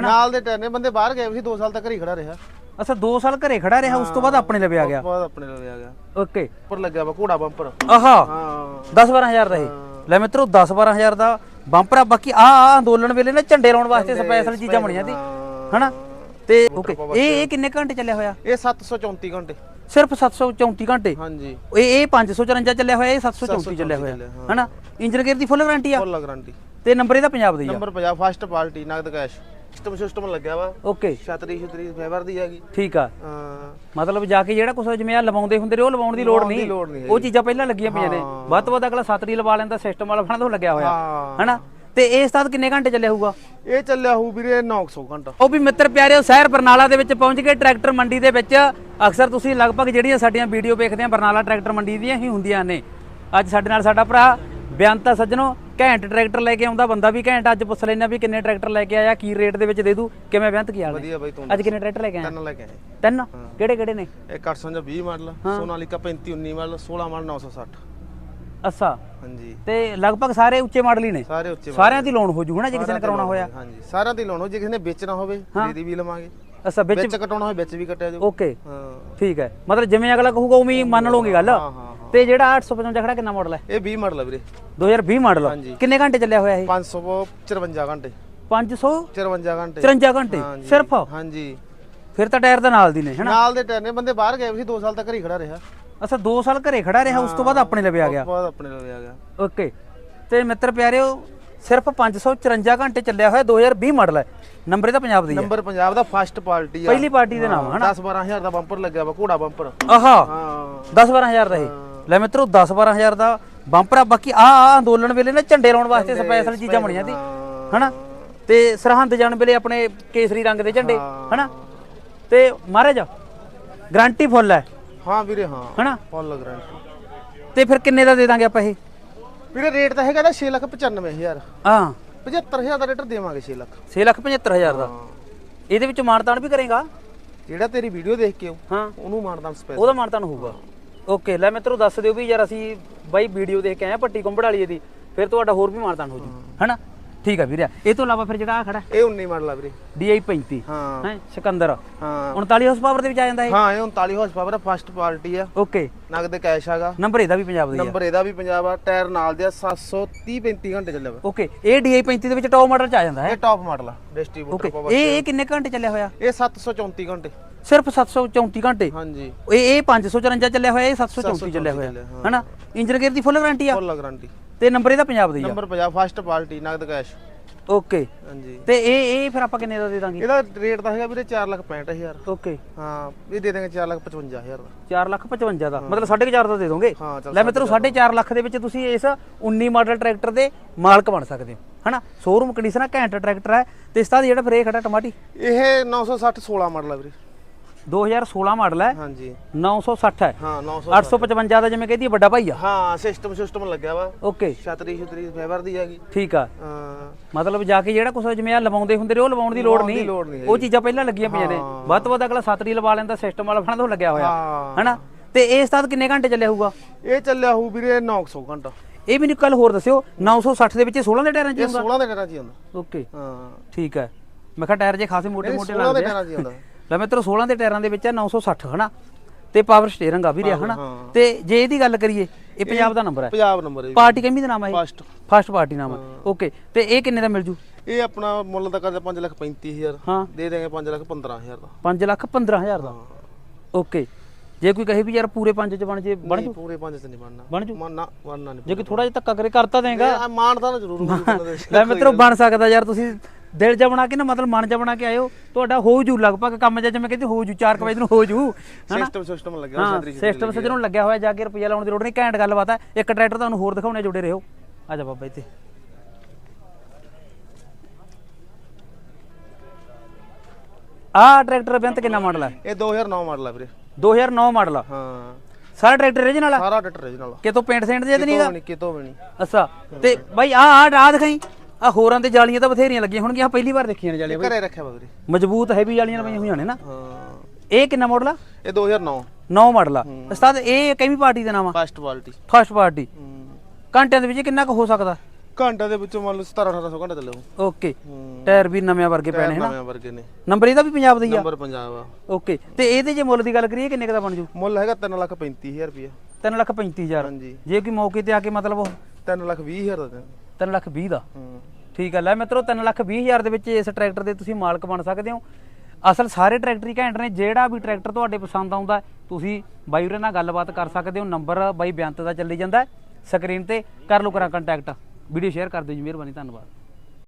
ਨਾਲ ਦੇ ਟੈਨੇ ਬੰਦੇ ਬਾਹਰ ਗਏ ਸੀ 2 ਸਾਲ ਤੱਕ ਘਰ ਖੜਾ ਰਿਹਾ। ਅੱਛਾ 2 ਸਾਲ ਘਰੇ ਖੜਾ ਰਿਹਾ ਉਸ ਤੋਂ ਬਾਅਦ ਆਪਣੇ ਲਵੇ ਆ ਗਿਆ? ਬਾਅਦ ਆਪਣੇ ਲਈ ਆ ਗਿਆ। ਓਕੇ। ਉੱਪਰ ਲੱਗਿਆ ਵਾ ਘੋੜਾ ਬੰਪਰ। ਆਹਾ ਹਾਂ। 10 12000 ਦਾ ਇਹ। ਲੈ ਮਿੱਤਰੋ 10 12000 ਦਾ ਬੰਪਰ ਆ ਬਾਕੀ ਆ ਆ ਅੰਦੋਲਨ ਵੇਲੇ ਨਾ ਝੰਡੇ ਲਾਉਣ ਵਾਸਤੇ ਸਪੈਸ਼ਲ ਚੀਜ਼ਾਂ ਬਣੀਆਂ ਸੀ। ਹਨਾ? ਤੇ ਓਕੇ ਇਹ ਇਹ ਕਿੰਨੇ ਘੰਟੇ ਚੱਲਿਆ ਹੋਇਆ? ਇਹ 734 ਘੰਟੇ। ਸਿਰਫ 734 ਘੰਟੇ? ਹਾਂਜੀ। ਇਹ ਇਹ 554 ਚੱਲਿਆ ਹੋਇਆ ਇਹ 734 ਚੱਲਿਆ ਹੋਇਆ। ਹਨਾ? ਇੰਜਨ ਗੇਅਰ ਦੀ ਫੁੱਲ ਗਾਰੰਟੀ ਆ? ਫੁੱਲ ਗਾਰੰਟੀ ਤੇ ਨੰਬਰ ਇਹਦਾ ਪੰਜਾਬ ਦਾ ਹੀ ਆ। ਨੰਬਰ 50 ਫਸਟ ਪਾਰਟੀ ਨਗਦ ਕੈਸ਼ ਸਿਸਟਮ ਸਿਸਟਮ ਲੱਗਿਆ ਵਾ। ਓਕੇ ਛਤਰੀ ਛਤਰੀ ਫਾਈਬਰ ਦੀ ਹੈਗੀ। ਠੀਕ ਆ। ਹਾਂ। ਮਤਲਬ ਜਾ ਕੇ ਜਿਹੜਾ ਕੁਛ ਜਿਵੇਂ ਆ ਲਵਾਉਂਦੇ ਹੁੰਦੇ ਰਹੇ ਉਹ ਲਵਾਉਣ ਦੀ ਲੋੜ ਲਵਾਉਣ ਦੀ ਨਹੀਂ। ਲੋੜ ਨਹੀਂ ਉਹ ਚੀਜ਼ਾਂ ਪਹਿਲਾਂ ਲੱਗੀਆਂ ਪਈਆਂ ਨੇ। ਵੱਧ ਤੋਂ ਵੱਧ ਅਗਲਾ ਸਤਰੀ ਲਵਾ ਲੈਂਦਾ ਸਿਸਟਮ ਵਾਲਾ ਬਣਾ ਤੋਂ ਲੱਗਿਆ ਹੋਇਆ। ਹਾਂ। ਹਨਾ? ਤੇ ਇਸ ਤੱਕ ਕਿੰਨੇ ਘੰਟੇ ਚੱਲਿਆ ਹੋਊਗਾ? ਇਹ ਚੱਲਿਆ ਹੋਊ ਵੀਰੇ 900 ਘੰਟਾ। ਉਹ ਵੀ ਮਿੱਤਰ ਪਿਆਰਿਓ ਸ਼ਹਿਰ ਬਰਨਾਲਾ ਦੇ ਵਿੱਚ ਪਹੁੰਚ ਗਏ ਟਰੈਕਟਰ ਮੰਡੀ ਦੇ ਵਿੱਚ। ਅਕਸਰ ਤੁਸੀਂ ਲਗਭਗ ਜਿਹੜੀਆਂ ਸਾਡੀਆਂ ਵੀਡੀਓ ਵੇਖਦੇ ਆ ਬਰਨਾਲਾ ਟਰੈਕਟਰ ਮੰਡੀ ਦੀਆਂ ਹੀ ਹੁੰਦੀਆਂ ਨੇ। ਅੱਜ ਸਾਡੇ ਨਾਲ ਸਾਡਾ ਭਰਾ ਬਿਆੰਤਾ ਸੱਜਣੋ ਘੈਂਟ ਟਰੈਕਟਰ ਲੈ ਕੇ ਆਉਂਦਾ ਬੰਦਾ ਵੀ ਘੈਂਟ ਅੱਜ ਪੁੱਛ ਲੈਣਾ ਵੀ ਕਿੰਨੇ ਟਰੈਕਟਰ ਲੈ ਕੇ ਆਇਆ ਕੀ ਰੇਟ ਦੇ ਵਿੱਚ ਦੇ ਦੂ ਕਿਵੇਂ ਬਿਆੰਤ ਕੀ ਹਾਲ ਵਧੀਆ ਬਾਈ ਤੂੰ ਅੱਜ ਕਿੰਨੇ ਟਰੈਕਟਰ ਲੈ ਕੇ ਆਇਆ? ਤਿੰਨ ਲੈ ਕੇ ਆਏ। ਤਿੰਨ? ਕਿਹੜੇ ਕਿਹੜੇ ਨੇ? ਇੱਕ 820 ਮਾਡਲ ਸੋਨਾਲੀਕਾ 35 19 ਮਾਡਲ 16 ਮਾਡਲ 960 ਅੱਛਾ। ਹਾਂਜੀ। ਤੇ ਲਗਭਗ ਸਾਰੇ ਉੱਚੇ ਮਾਡਲ ਹੀ ਨੇ? ਸਾਰੇ ਉੱਚੇ ਸਾਰਿਆਂ ਦੀ ਲੋਨ ਹੋ ਜੂ ਹਨਾ ਜੇ ਕਿਸੇ ਨੇ ਕਰਾਉਣਾ ਹੋਇਆ? ਹਾਂਜੀ। ਸਾਰਿਆਂ ਦੀ ਲੋਨ ਹੋ ਜੇ ਕਿਸੇ ਨੇ ਵੇਚਣਾ ਹੋਵੇ ਖਰੀਦੀ ਵੀ ਲਵਾਂਗੇ। ਅੱਛਾ ਵਿੱਚ ਵਿੱਚ ਕਟਾਉਣਾ ਹੋਵੇ ਵਿੱਚ ਵੀ ਕੱਟਿਆ ਜਾਊ। ਓਕੇ। ਹਾਂ। ਠੀਕ ਹੈ। ਮਤਲਬ ਜਿਵੇਂ ਅਗਲਾ ਕਹੂਗਾ ਉਵੇਂ ਹੀ ਮੰਨ ਲਓਗੇ ਗੱਲ। ਹਾਂ ਹਾਂ। ਤੇ ਜਿਹੜਾ 855 ਖੜਾ ਕਿੰਨਾ ਮਾਡਲ ਹੈ? ਇਹ 20 ਮਾਡਲ ਵੀਰੇ। 2020 ਮਾਡਲ ਹਾਂਜੀ। ਕਿੰਨੇ ਘੰਟੇ ਚੱਲਿਆ ਹੋਇਆ ਇਹ? 554 ਘੰਟੇ। 554 54 ਘੰਟੇ ਘੰਟੇ? ਹਾਂਜੀ। ਸਿਰਫ? ਹਾਂਜੀ। ਫਿਰ ਤਾਂ ਟਾਇਰ ਦਾ ਨਾਲ ਦੀ ਨੇ ਹਨਾ? ਨਾਲ ਦੇ ਟੈਨੇ ਬੰਦੇ ਬਾਹਰ ਗਏ ਸੀ 2 ਸਾਲ ਤੱਕ ਘਰ ਖੜਾ ਰਿਹਾ। ਅੱਛਾ 2 ਸਾਲ ਘਰੇ ਖੜਾ ਰਿਹਾ ਉਸ ਤੋਂ ਬਾਅਦ ਆਪਣੇ ਲਵੇ ਆ ਗਿਆ। ਬਾਅਦ ਆਪਣੇ ਲਈ ਆ ਗਿਆ। ਓਕੇ। ਤੇ ਮਿੱਤਰ ਪਿਆਰਿਓ ਸਿਰਫ 554 ਘੰਟੇ ਚੱਲਿਆ ਹੋਇਆ 2020 ਮਾਡਲ ਹੈ। ਨੰਬਰ ਇਹਦਾ ਪੰਜਾਬ ਦੀ ਹੈ। ਨੰਬਰ ਪੰਜਾਬ ਦਾ ਫਸਟ ਪਾਰਟੀ ਆ। ਪਹਿਲੀ ਪਾਰਟੀ ਦੇ ਨਾਮ ਹਨਾ? 10 12000 ਦਾ ਬੰਪਰ ਲੱਗਿਆ ਵਾ ਘੋੜਾ ਬੰਪਰ ਆਹਾ। ਹਾਂ। 10 12000 ਦਾ ਇਹ। ਲੈ ਮਿੱਤਰੋ 10 12000 ਦਾ ਬੰਪਰ ਆ ਬਾਕੀ ਆ ਆ ਅੰਦੋਲਨ ਵੇਲੇ ਨਾ ਝੰਡੇ ਲਾਉਣ ਵਾਸਤੇ ਸਪੈਸ਼ਲ ਚੀਜ਼ਾਂ ਬਣੀਆਂ ਸੀ। ਹਨਾ? ਤੇ ਸਰਹੰਦ ਜਾਣ ਵੇਲੇ ਆਪਣੇ ਕੇਸਰੀ ਰੰਗ ਦੇ ਝੰਡੇ ਹਨਾ? ਤੇ ਮਹਾਰਾਜ ਗਾਰੰਟੀ ਫੁੱਲ ਹੈ। ਹਾਂ ਵੀਰੇ ਹਾਂ। ਹਨਾ? ਫੁੱਲ ਗਾਰੰਟੀ ਤੇ ਫਿਰ ਕਿੰਨੇ ਦਾ ਦੇ ਦਾਂਗੇ ਆਪਾਂ ਇਹ? ਵੀਰੇ ਰੇਟ ਤਾਂ ਹੈਗਾ ਦਾ 695000 ਹਾਂ। 75000 ਦਾ ਰੇਟਰ ਦੇਵਾਂਗੇ 6 ਲੱਖ। 6 ਲੱਖ 75000 ਦਾ। ਇਹਦੇ ਵਿੱਚ ਮਾਨਤਾਨ ਵੀ ਕਰੇਗਾ? ਜਿਹੜਾ ਤੇਰੀ ਵੀਡੀਓ ਦੇਖ ਕੇ ਹਾਂ। ਉਹਨੂੰ ਮਾਨਦਾਨ ਸਪੈਸ਼ਲ ਉਹਦਾ ਮਾਨਤਾਨ ਹੋਊਗਾ। ਓਕੇ ਲੈ ਮਿੱਤਰੋ ਦੱਸ ਦਿਓ ਵੀ ਯਾਰ ਅਸੀਂ ਬਾਈ ਵੀਡੀਓ ਦੇਖ ਕੇ ਆਏ ਆ ਪੱਟੀ ਕੁੰਬੜ ਵਾਲੀ ਦੀ ਫਿਰ ਤੁਹਾਡਾ ਹੋਰ ਵੀ ਮਾਨਤਾਨ ਹੋ ਜੂ। ਹਨਾ? ਠੀਕ ਆ ਵੀਰੇ। ਇਹ ਤੋਂ ਇਲਾਵਾ ਫਿਰ ਜਿਹੜਾ ਆ ਖੜਾ ਇਹ 19 ਮਾਡਲ ਆ ਵੀਰੇ। DI 35 ਹਾਂ। ਹੈ ਸਿਕੰਦਰ। ਹਾਂ। 39 ਹਾਰਸ ਪਾਵਰ ਦੇ ਵਿੱਚ ਆ ਜਾਂਦਾ ਇਹ? ਹਾਂ ਇਹ 39 ਹਾਰਸ ਪਾਵਰ ਫਸਟ ਪਾਰਟੀ ਆ। ਓਕੇ ਨਗਦ ਕੈਸ਼ ਹੈਗਾ। ਨੰਬਰ ਇਹਦਾ ਵੀ ਪੰਜਾਬ ਦਾ ਹੀ ਆ। ਨੰਬਰ ਇਹਦਾ ਵੀ ਪੰਜਾਬ ਆ। ਟਾਇਰ ਨਾਲ ਦੇ ਆ 730 35 ਘੰਟੇ ਚੱਲਿਆ ਵਾ। ਓਕੇ ਇਹ DI 35 ਦੇ ਵਿੱਚ ਟੌਪ ਮਾਡਲ ਚ ਆ ਜਾਂਦਾ ਹੈ। ਇਹ ਟਾਪ ਮਾਡਲ ਆ ਡਿਸਟ੍ਰੀਬਿਊਟਰ ਪਾਵਰ ਇਹ ਇਹ। ਕਿੰਨੇ ਘੰਟੇ ਚੱਲਿਆ ਹੋਇਆ? ਇਹ 734 ਘੰਟੇ। ਸਿਰਫ 734 ਘੰਟੇ। ਹਾਂਜੀ। ਇਹ ਇਹ 554 ਚੱਲਿਆ ਹੋਇਆ ਇਹ 734 ਚੱਲਿਆ ਹੋਇਆ। ਹਨਾ? ਇੰਜਨ ਗੇਅਰ ਦੀ ਫੁੱਲ ਗਾਰੰਟੀ ਆ? Full guarantee. ਤੇ ਨੰਬਰ ਇਹਦਾ ਪੰਜਾਬ ਦਾ ਆ। ਨੰਬਰ 50 ਫਸਟ ਪਾਰਟੀ ਨਗਦ ਕੈਸ਼ ਓਕੇ। ਹਾਂਜੀ। ਤੇ ਇਹ ਇਹ ਫਿਰ ਆਪਾਂ ਕਿੰਨੇ ਦਾ ਦੇ ਦਾਂਗੇ? ਇਹਦਾ ਰੇਟ ਤਾਂ ਹੈਗਾ ਵੀਰੇ 465000 ਓਕੇ। ਹਾਂ ਇਹ ਦੇ ਦੇਂਗੇ 455000 ਦਾ। 4 ਲੱਖ 55 ਦਾ। ਮਤਲਬ 4.5 ਦਾ ਦੇ ਦੋਗੇ? ਲੈ ਮਿੱਤਰੋ 4.5 ਲੱਖ ਦੇ ਵਿੱਚ ਤੁਸੀਂ ਇਸ 19 ਮਾਡਲ ਟਰੈਕਟਰ ਦੇ ਮਾਲਕ ਬਣ ਸਕਦੇ ਹੋ। ਹਨਾ? ਸ਼ੋਰੂਮ ਕੰਡੀਸ਼ਨ ਆ ਘੈਂਟ ਟਰੈਕਟਰ ਹੈ ਤੇ ਇਸ ਦਾ ਜਿਹੜਾ ਫਿਰ ਇਹ ਖੜਾ ਟਮਾਟੀ? ਇਹ 960 16 ਮਾਡਲ ਆ ਵੀਰੇ। 2016 ਮਾਡਲ ਹੈ। ਹਾਂਜੀ। 960 ਹੈ। ਹਾਂ 900 855 ਦਾ ਜਿਵੇਂ ਕਹਿੰਦੀ ਵੱਡਾ ਭਾਈ ਆ। ਹਾਂ ਸਿਸਟਮ ਸਿਸਟਮ ਲੱਗਿਆ ਵਾ। ਓਕੇ। ਛਤਰੀ ਛਤਰੀ ਫਾਈਬਰ ਦੀ ਹੈਗੀ। ਠੀਕ ਆ। ਹਾਂ। ਮਤਲਬ ਜਾ ਕੇ ਜਿਹੜਾ ਕੁਛ ਜਿਵੇਂ ਆ ਲਵਾਉਂਦੇ ਹੁੰਦੇ ਰਹੇ ਉਹ ਲਵਾਉਣ ਦੀ ਲੋੜ ਦੀ ਨਹੀਂ। ਉਹ ਚੀਜ਼ਾਂ ਪਹਿਲਾਂ ਲੱਗੀਆਂ ਪਈਆਂ ਨੇ। ਵੱਧ ਤੋਂ ਵੱਧ ਅਗਲਾ ਸਤਰੀ ਲਵਾ ਲੈਂਦਾ ਸਿਸਟਮ ਵਾਲਾ ਬਣਾ ਤੋਂ ਲੱਗਿਆ ਹੋਇਆ। ਹਨਾ? ਤੇ ਇਸ ਤੱਕ ਕਿੰਨੇ ਘੰਟੇ ਚੱਲਿਆ ਹੋਊਗਾ? ਇਹ ਚੱਲਿਆ ਹੋਊ ਵੀਰੇ 900 ਘੰਟਾ। ਇਹ ਮੈਨੂੰ ਕੱਲ ਹੋਰ ਦੱਸਿਓ 960 ਦੇ ਵਿੱਚ ਇਹ 16 ਦੇ ਟਾਇਰਾਂ 'ਚ ਹੁੰਦਾ? 16 ਦੇ ਟਾਇਰਾਂ 'ਚ ਹੀ ਆਉਂਦਾ ਓਕੇ। ਹਾਂ। ਠੀਕ ਹੈ। ਮੈਂ ਕਿਹਾ ਟਾਇਰ ਜੇ ਖਾਸੇ ਮੋਟੇ ਮੋਟੇ 16 ਦੇ ਲੱਗਦੇ ਆ। ਟਾਇਰਾਂ 'ਚ ਹੀ ਆਉਂਦਾ ਲੈ ਮਿੱਤਰੋ 16 ਦੇ ਟਾਇਰਾਂ ਦੇ ਵਿੱਚ ਆ 960 ਹਨਾ? ਤੇ ਪਾਵਰ ਸਟੀਅਰਿੰਗ ਆ ਵੀ ਰਿਹਾ ਹਨਾ। ਤੇ ਜੇ ਇਹਦੀ ਗੱਲ ਕਰੀਏ ਇਹ ਪੰਜਾਬ ਦਾ ਨੰਬਰ ਹੈ। ਪੰਜਾਬ ਨੰਬਰ ਹੈ ਪਾਰਟੀ ਕਿੰਨੀ ਦਾ ਨਾਮ ਹੈ ਫਸਟ ਫਸਟ ਪਾਰਟੀ ਨਾਮ ਹੈ। ਓਕੇ ਤੇ ਇਹ ਕਿੰਨੇ ਦਾ ਮਿਲ ਜੂ? ਇਹ ਆਪਣਾ ਮੁੱਲ ਤਾਂ ਕਰਦਾ 5 ਲੱਖ 35000 ਹਾਂ। ਦੇ ਦੇਂਗੇ 5 ਲੱਖ 15000 ਦਾ। 5 ਲੱਖ 15000 ਦਾ। ਓਕੇ ਜੇ ਕੋਈ ਕਹੇ ਵੀ ਯਾਰ ਪੂਰੇ 5 ਚ ਬਣ ਜੇ ਬਣ ਜੂ? ਪੂਰੇ 5 ਚ ਨਹੀਂ ਬਣਨਾ। ਬਣ ਜੂ? ਨਾ ਬਣਨਾ ਨਹੀਂ ਜੇ ਕੋਈ ਥੋੜਾ ਜਿਹਾ ਧੱਕਾ ਕਰੇ ਕਰਤਾ ਦੇਗਾ। ਮਾਨਤਾ ਨਾ ਜ਼ਰੂਰ ਦੇ। ਲੈ ਮਿੱਤਰੋ ਬਣ ਸਕਦਾ ਯਾਰ ਤੁਸੀਂ ਦਿਲ ਜਾ ਬਣਾ ਕੇ ਨਾ ਮਤਲਬ ਮਨ ਜਾ ਬਣਾ ਕੇ ਆਇਓ। ਤੁਹਾਡਾ ਹੋ ਜੂ ਲਗਭਗ ਕੰਮ ਜਿਹਾ ਜਿਵੇਂ ਕਹਿੰਦੇ ਹੋ ਜੂ 4 ਵਜੇ ਨੂੰ ਹੋ ਜੂ ਹਨਾ? ਸਿਸਟਮ ਸਿਸਟਮ ਲੱਗਿਆ ਹਾਂ ਛਤਰੀ ਸਿਸਟਮ ਸੱਜਣੋਂ ਲੱਗਿਆ ਹੋਇਆ ਜਾ ਕੇ ਰੁਪਈਆ ਲਾਉਣ ਦੀ ਲੋੜ ਨਹੀਂ ਘੈਂਟ ਗੱਲਬਾਤ ਹੈ ਇੱਕ ਟਰੈਕਟਰ ਤੁਹਾਨੂੰ ਹੋਰ ਦਿਖਾਉਣੇ ਜੁੜੇ ਰਹੋ। ਆ ਜਾ ਬਾਬਾ ਇੱਥੇ। ਆਹ ਟਰੈਕਟਰ ਬੇਅੰਤ ਕਿੰਨਾ ਮਾਡਲ ਹੈ ਇਹ 2009 ਮਾਡਲ ਆ ਵੀਰੇ। 2009 ਮਾਡਲ ਆ। ਹਾਂ। ਸਾਰਾ ਟਰੈਕਟਰ ਰੀਜਨਲ ਆ? ਸਾਰਾ ਟਰੈਕਟਰ ਆ। ਕਿਤੋਂ ਪੇਂਟ ਸੈਂਟ ਦੇ ਤਾਂ ਕਿਤੋਂ ਵੀ ਨਹੀਂ। ਅੱਛਾ ਤੇ ਬਾਈ ਆ ਆ ਆ ਦਿਖਾਈ। ਆ ਹੋਰਾਂ ਤੇ ਜਾਲੀਆਂ ਤਾਂ ਬਥੇਰੀਆਂ ਲੱਗੀਆਂ ਹੋਣਗੀਆਂ ਆਹ ਪਹਿਲੀ ਵਾਰ ਦੇਖੀਆਂ ਨੇ ਜਾਲੀਆਂ ਬਾਈ। ਘਰੇ ਰੱਖਿਆ ਵਾ ਵੀਰੇ। ਮਜ਼ਬੂਤ ਹੈਵੀ ਜਾਲੀਆਂ ਲਵਾਈਆਂ ਹੋਈਆਂ ਨੇ ਨਾ। ਹਾਂ। ਇਹ ਕਿੰਨਾ ਮਾਡਲ ਆ? ਇਹ 2009 9 ਮਾਡਲ ਆ। ਉਸਤਾਦ ਇਹ ਕਿੰਨੀ ਪਾਰਟੀ ਦਾ ਨਾਮ ਆ? ਫਸਟ ਕੁਆਲਿਟੀ ਫਸਟ ਪਾਰਟੀ ਘੰਟਿਆਂ ਦੇ ਵਿੱਚ ਕਿੰਨਾ ਕੁ ਹੋ ਸਕਦਾ? ਘੰਟਾ ਦੇ ਵਿੱਚੋਂ ਮੰਨ ਲਓ 17 1800 ਘੰਟਾ ਚੱਲੇ ਓਕੇ। ਹੂੰ। ਟਾਇਰ ਵੀ ਨਵੇਂ ਵਰਗੇ ਪੈਣੇ ਹਨਾ? ਨਵੇਂ ਵਰਗੇ ਨੇ। ਨੰਬਰ ਇਹਦਾ ਵੀ ਪੰਜਾਬ ਦਾ ਹੀ ਆ? ਨੰਬਰ ਪੰਜਾਬ ਆ। ਓਕੇ। ਤੇ ਇਹਦੇ ਜੇ ਮੁੱਲ ਦੀ ਗੱਲ ਕਰੀਏ ਕਿੰਨੇ ਕੁ ਦਾ ਬਣ ਜੂ? ਮੁੱਲ ਹੈਗਾ 335000 ਰੁਪਏ 3 ਲੱਖ 35000 ਹਾਂਜੀ। ਜੇ ਕੋਈ ਮੌਕੇ ਤੇ ਆ ਕੇ ਮਤਲਬ ਉਹ 320000 ਦਾ 3 ਲੱਖ 20 ਦਾ। ਠੀਕ ਹੈ, ਲੈ ਮਿੱਤਰੋ 3 ਲੱਖ 20 ਹਜ਼ਾਰ ਦੇ ਵਿੱਚ ਇਸ ਟਰੈਕਟਰ ਦੇ ਤੁਸੀਂ ਮਾਲਕ ਬਣ ਸਕਦੇ ਹੋ। ਅਸਲ ਸਾਰੇ ਟਰੈਕਟਰ ਹੀ ਘੈਂਟ ਨੇ, ਜਿਹੜਾ ਵੀ ਟਰੈਕਟਰ ਤੁਹਾਡੇ ਪਸੰਦ ਆਉਂਦਾ, ਤੁਸੀਂ ਬਾਈ ਉਰੇ ਨਾਲ ਗੱਲਬਾਤ ਕਰ ਸਕਦੇ ਹੋ। ਨੰਬਰ ਬਾਈ ਬੇਅੰਤ ਦਾ ਚੱਲੀ ਜਾਂਦਾ ਸਕਰੀਨ ਤੇ। ਕਰ ਲਓ ਕਰਾਂ ਕੰਟੈਕਟ ਵੀਡੀਓ ਸ਼ੇਅਰ ਕਰ ਦਿਓ ਜੀ, ਮਿਹਰਬਾਨੀ, ਧੰਨਵਾਦ।